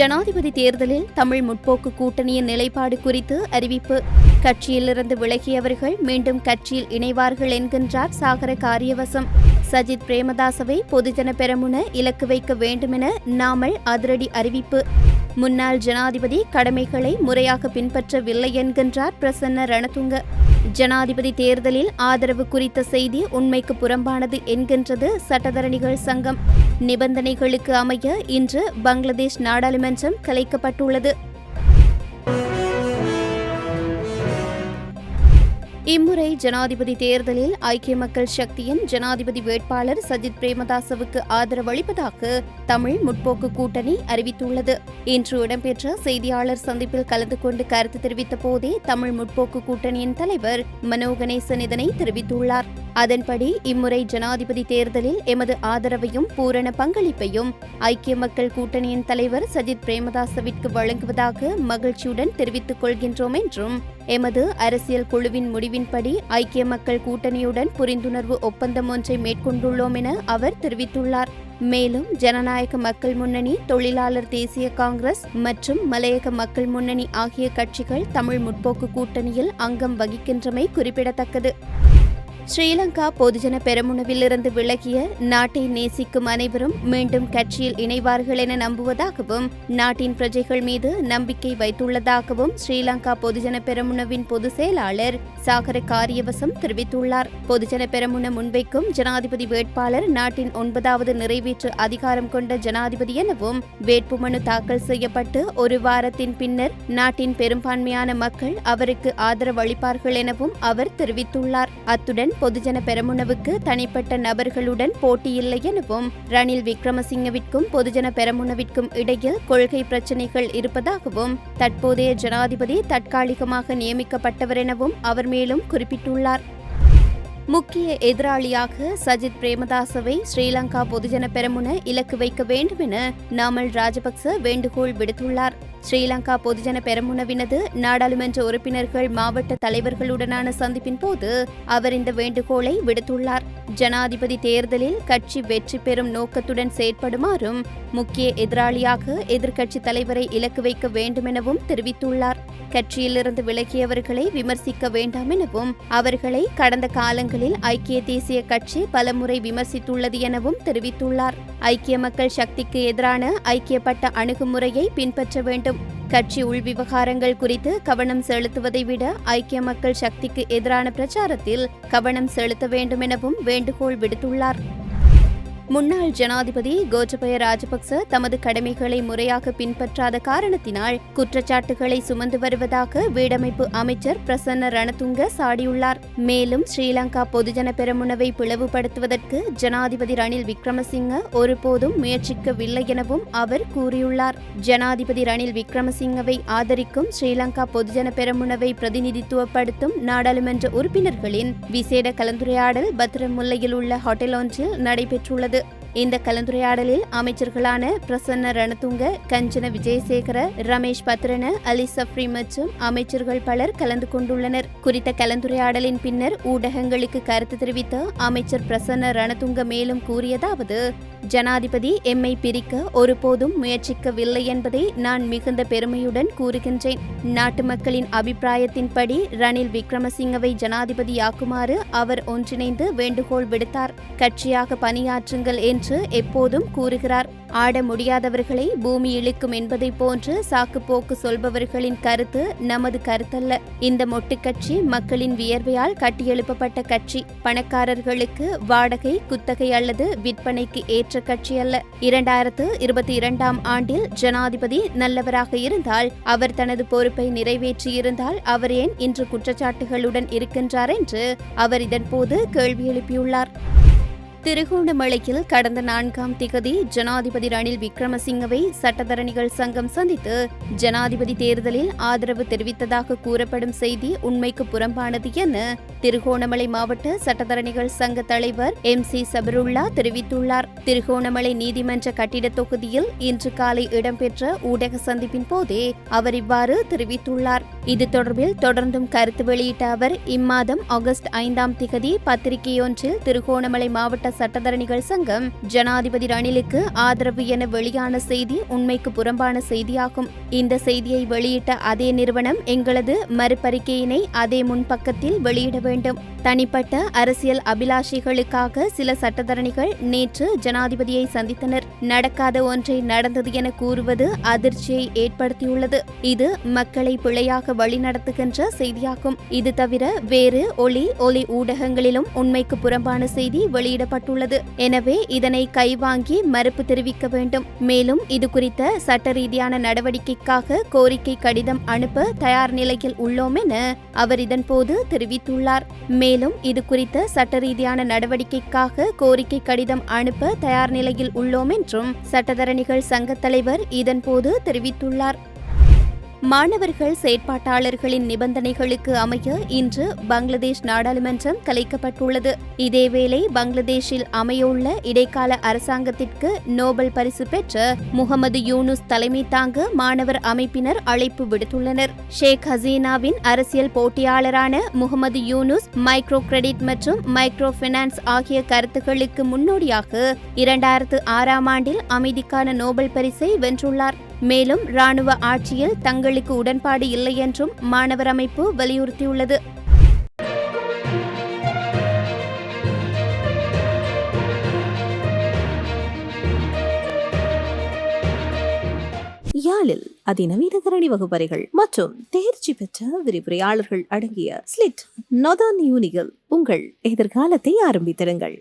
ஜனாதிபதி தேர்தலில் தமிழ் முற்போக்கு கூட்டணியின் நிலைப்பாடு குறித்து அறிவிப்பு. கட்சியிலிருந்து விலகியவர்கள் மீண்டும் கட்சியில் இணைவார்கள் என்கின்றார் சாகர காரியவசம். சஜித் பிரேமதாசவை பொதுஜன பெரமுன இலக்கு வைக்க வேண்டுமென நாமல் அதிரடி அறிவிப்பு. முன்னாள் ஜனாதிபதி கடமைகளை முறையாக பின்பற்றவில்லை என்கின்றார் பிரசன்ன ரணதுங்க. ஜனாதிபதி தேர்தலில் ஆதரவு குறித்த செய்தி உண்மைக்கு புறம்பானது என்கின்றது சட்டத்தரணிகள் சங்கம். நிபந்தனைகளுக்கு அமைய இன்று பங்களாதேஷ் நாடாளுமன்றம் கலைக்கப்பட்டுள்ளது. இம்முறை ஜனாதிபதி தேர்தலில் ஐக்கிய மக்கள் சக்தியின் ஜனாதிபதி வேட்பாளர் சஜித் பிரேமதாசவுக்கு ஆதரவளிப்பதாக தமிழ் முற்போக்கு கூட்டணி அறிவித்துள்ளது. இன்று இடம்பெற்ற செய்தியாளர் சந்திப்பில் கலந்து கொண்டு கருத்து தெரிவித்த போதே தமிழ் முற்போக்கு கூட்டணியின் தலைவர் மனோகணேசன் இதனை தெரிவித்துள்ளார். அதன்படி இம்முறை ஜனாதிபதி தேர்தலில் எமது ஆதரவையும் பூரண பங்களிப்பையும் ஐக்கிய மக்கள் கூட்டணியின் தலைவர் சஜித் பிரேமதாசவிற்கு வழங்குவதாக மகிழ்ச்சியுடன் தெரிவித்துக் கொள்கின்றோம் என்றும் எமது அரசியல் குழுவின் முடிவின்படி ஐக்கிய மக்கள் கூட்டணியுடன் புரிந்துணர்வு ஒப்பந்தம் ஒன்றை மேற்கொண்டுள்ளோம் என அவர் தெரிவித்துள்ளார். மேலும் ஜனநாயக மக்கள் முன்னணி தொழிலாளர் தேசிய காங்கிரஸ் மற்றும் மலையக மக்கள் முன்னணி ஆகிய கட்சிகள் தமிழ் முற்போக்கு கூட்டணியில் அங்கம் வகிக்கின்றமை குறிப்பிடத்தக்கது. ஸ்ரீலங்கா பொதுஜன பெருமுனவிலிருந்து விலகிய நாட்டை நேசிக்கும் அனைவரும் மீண்டும் கட்சியில் இணைவார்கள் என நம்புவதாகவும் நாட்டின் பிரஜைகள் மீது நம்பிக்கை வைத்துள்ளதாகவும் ஸ்ரீலங்கா பொதுஜன பெருமுனவின் பொதுச் செயலாளர் சாகர காரியவசம் தெரிவித்துள்ளார். பொதுஜன பெருமுன முன்வைக்கும் ஜனாதிபதி வேட்பாளர் நாட்டின் ஒன்பதாவது நிறைவேற்று அதிகாரம் கொண்ட ஜனாதிபதி எனவும் வேட்புமனு தாக்கல் செய்யப்பட்டு ஒரு வாரத்தின் பின்னர் நாட்டின் பெரும்பான்மையான மக்கள் அவருக்கு ஆதரவளிப்பார்கள் எனவும் அவர் தெரிவித்துள்ளார். அத்துடன் பொதுஜன பெரமுனவுக்கு தனிப்பட்ட நபர்களுடன் போட்டியில்லை எனவும் ரணில் விக்ரமசிங்கவிற்கும் பொதுஜன பெரமுனவிற்கும் இடையில் கொள்கை பிரச்சினைகள் இருப்பதாகவும் தற்போதைய ஜனாதிபதி தற்காலிகமாக நியமிக்கப்பட்டவர் எனவும் அவர் மேலும் குறிப்பிட்டுள்ளார். முக்கிய எதிராளியாக சஜித் பிரேமதாசவை ஸ்ரீலங்கா பொதுஜன பெரமுன இலக்கு வைக்க வேண்டும் என நாமல் ராஜபக்ச வேண்டுகோள் விடுத்துள்ளார். ஸ்ரீலங்கா பொதுஜன பெரமுனவினது நாடாளுமன்ற உறுப்பினர்கள் மாவட்ட தலைவர்களுடனான சந்திப்பின் போது அவர் இந்த வேண்டுகோளை விடுத்துள்ளார். ஜனாதிபதி தேர்தலில் கட்சி வெற்றி பெறும் நோக்கத்துடன் செயற்படுமாறும் முக்கிய எதிராளியாக எதிர்க்கட்சி தலைவரை இலக்கு வைக்க வேண்டுமெனவும் தெரிவித்துள்ளார். கட்சியிலிருந்து விலகியவர்களை விமர்சிக்க வேண்டாம் எனவும் அவர்களை கடந்த காலங்களில் ஐக்கிய தேசிய கட்சி பலமுறை விமர்சித்துள்ளது எனவும் தெரிவித்துள்ளார். ஐக்கிய மக்கள் சக்திக்கு எதிரான ஐக்கியப்பட்ட அணுகுமுறையை பின்பற்ற வேண்டும். கட்சி உள்விவகாரங்கள் குறித்து கவனம் செலுத்துவதை விட ஐக்கிய மக்கள் சக்திக்கு எதிரான பிரச்சாரத்தில் கவனம் செலுத்த வேண்டும் எனவும் வேண்டுகோள் விடுத்துள்ளார். முன்னாள் ஜனாதிபதி கோட்டபய ராஜபக்ச தமது கடமைகளை முறையாக பின்பற்றாத காரணத்தினால் குற்றச்சாட்டுகளை சுமந்து வருவதாக வீடமைப்பு அமைச்சர் பிரசன்ன ரணதுங்க சாடியுள்ளார். மேலும் ஸ்ரீலங்கா பொதுஜன பெரமுனவை பிளவுபடுத்துவதற்கு ஜனாதிபதி ரணில் விக்ரமசிங்க ஒருபோதும் முயற்சிக்கவில்லை எனவும் அவர் கூறியுள்ளார். ஜனாதிபதி ரணில் விக்ரமசிங்கவை ஆதரிக்கும் ஸ்ரீலங்கா பொதுஜன பெரமுனவை பிரதிநிதித்துவப்படுத்தும் நாடாளுமன்ற உறுப்பினர்களின் விசேட கலந்துரையாடல் பத்திரமுல்லையில் உள்ள ஹோட்டல் ஒன்றில் நடைபெற்றுள்ளது. இந்த கலந்துரையாடலில் அமைச்சர்களான பிரசன்ன ரணதுங்க கஞ்சன விஜயசேகர ரமேஷ் பத்ரன அலி சஃப்ரி மற்றும் அமைச்சர்கள் பலர் கலந்து கொண்டுள்ளனர். குறித்த கலந்துரையாடலின் பின்னர் ஊடகங்களுக்கு கருத்து தெரிவித்த அமைச்சர் பிரசன்ன ரணதுங்க மேலும் கூறியதாவது ஜனாதிபதி எம்மை பிரிக்க ஒருபோதும் முயற்சிக்கவில்லை என்பதை நான் மிகுந்த பெருமையுடன் கூறுகின்றேன். நாட்டு மக்களின் அபிப்பிராயத்தின்படி ரணில் விக்ரமசிங்கவை ஜனாதிபதியாக்குமாறு அவர் ஒன்றிணைந்து வேண்டுகோள் விடுத்தார். கட்சியாக பணியாற்றுங்கள் என்று என்று எப்போதும் கூறுகிறார். ஆட முடியாதவர்களை பூமி இழுக்கும் என்பதை போன்று சாக்கு போக்கு சொல்பவர்களின் கருத்து நமது கருத்தல்ல. இந்த மொட்டு கட்சி மக்களின் வியர்வையால் கட்டியெழுப்பப்பட்ட கட்சி. பணக்காரர்களுக்கு வாடகை குத்தகை அல்லது விற்பனைக்கு ஏற்ற கட்சி அல்ல. இரண்டாயிரத்து இருபத்தி இரண்டாம் ஆண்டில் ஜனாதிபதி நல்லவராக இருந்தால் அவர் தனது பொறுப்பை நிறைவேற்றியிருந்தால் அவர் ஏன் இன்று குற்றச்சாட்டுகளுடன் இருக்கின்றார் என்று அவர் இதன்போது கேள்வி எழுப்பியுள்ளார். திருகோணமலையில் கடந்த நான்காம் திகதி ஜனாதிபதி ரணில் விக்ரமசிங்கவை சட்டத்தரணிகள் சங்கம் சந்தித்து ஜனாதிபதி தேர்தலில் ஆதரவு தெரிவித்ததாக கூறப்படும் செய்தி உண்மைக்கு புறம்பானது என திருகோணமலை மாவட்ட சட்டத்தரணிகள் சங்க தலைவர் எம் சி சபருல்லா தெரிவித்துள்ளார். திருகோணமலை நீதிமன்ற கட்டிட தொகுதியில் இன்று காலை இடம்பெற்ற ஊடக சந்திப்பின் போதே அவர் இவ்வாறு தெரிவித்துள்ளார். இது தொடர்பில் தொடர்ந்தும் கருத்து வெளியிட்ட அவர் இம்மாதம் ஆகஸ்ட் ஐந்தாம் திகதி பத்திரிகையொன்றில் திருகோணமலை மாவட்ட சட்டத்தரணிகள் சங்கம் ஜனாதிபதி ரணிலுக்கு ஆதரவு என வெளியான செய்தி உண்மைக்கு புறம்பான செய்தியாகும். இந்த செய்தியை வெளியிட்ட அதே நிறுவனம் எங்களது மறுபறிக்கையினை அதே முன்பக்கத்தில் வெளியிட வேண்டும். தனிப்பட்ட அரசியல் அபிலாஷைகளுக்காக சில சட்டத்தரணிகள் நேற்று ஜனாதிபதியை சந்தித்தனர். நடக்காத ஒன்றை நடந்தது என கூறுவது அதிர்ச்சியை ஏற்படுத்தியுள்ளது. இது மக்களை பிழையாக வழிநடத்துகின்ற செய்தியாகும். இது தவிர வேறு ஒளி ஒலி ஊடகங்களிலும் உண்மைக்கு புறம்பான செய்தி கூறப்பட்டுள்ளது எனவே இதனை கைவாங்கி மறுப்பு தெரிவிக்க வேண்டும். மேலும் இது குறித்த சட்ட ரீதியான நடவடிக்கைக்காக கோரிக்கை கடிதம் அனுப்ப தயார் நிலையில் உள்ளோம் என அவர் இதன்போது தெரிவித்துள்ளார். மேலும் இது குறித்த சட்ட ரீதியான நடவடிக்கைக்காக கோரிக்கை கடிதம் அனுப்ப தயார் நிலையில் உள்ளோம் என்றும் சட்டத்தரணிகள் சங்கத் தலைவர் இதன்போது தெரிவித்துள்ளார். மாணவர்கள் செயற்பாட்டாளர்களின் நிபந்தனைகளுக்கு அமைய இன்று பங்களாதேஷ் நாடாளுமன்றம் கலைக்கப்பட்டுள்ளது. இதேவேளை பங்களாதேஷில் அமையவுள்ள இடைக்கால அரசாங்கத்திற்கு நோபல் பரிசு பெற்ற முகமது யூனுஸ் தலைமை தாங்க மாணவர் அமைப்பினர் அழைப்பு விடுத்துள்ளனர். ஷேக் ஹசீனாவின் அரசியல் போட்டியாளரான முகமது யூனுஸ் மைக்ரோ கிரெடிட் மற்றும் மைக்ரோ பினான்ஸ் ஆகிய கருத்துக்களுக்கு முன்னோடியாக இரண்டாயிரத்து ஆறாம் ஆண்டில் அமைதிக்கான நோபல் பரிசை வென்றுள்ளார். மேலும் ராணுவ ஆட்சியில் தங்களுக்கு உடன்பாடு இல்லை என்றும் மாணவர் அமைப்பு வலியுறுத்தியுள்ளது. யாழில் அதிநவீன கரணி வகுப்பறைகள் மற்றும் தேர்ச்சி பெற்ற விரிவுரையாளர்கள் அடங்கிய ஸ்லிட் நொதான் யூனிகள் உங்கள் எதிர்காலத்தை ஆரம்பித்திருங்கள்.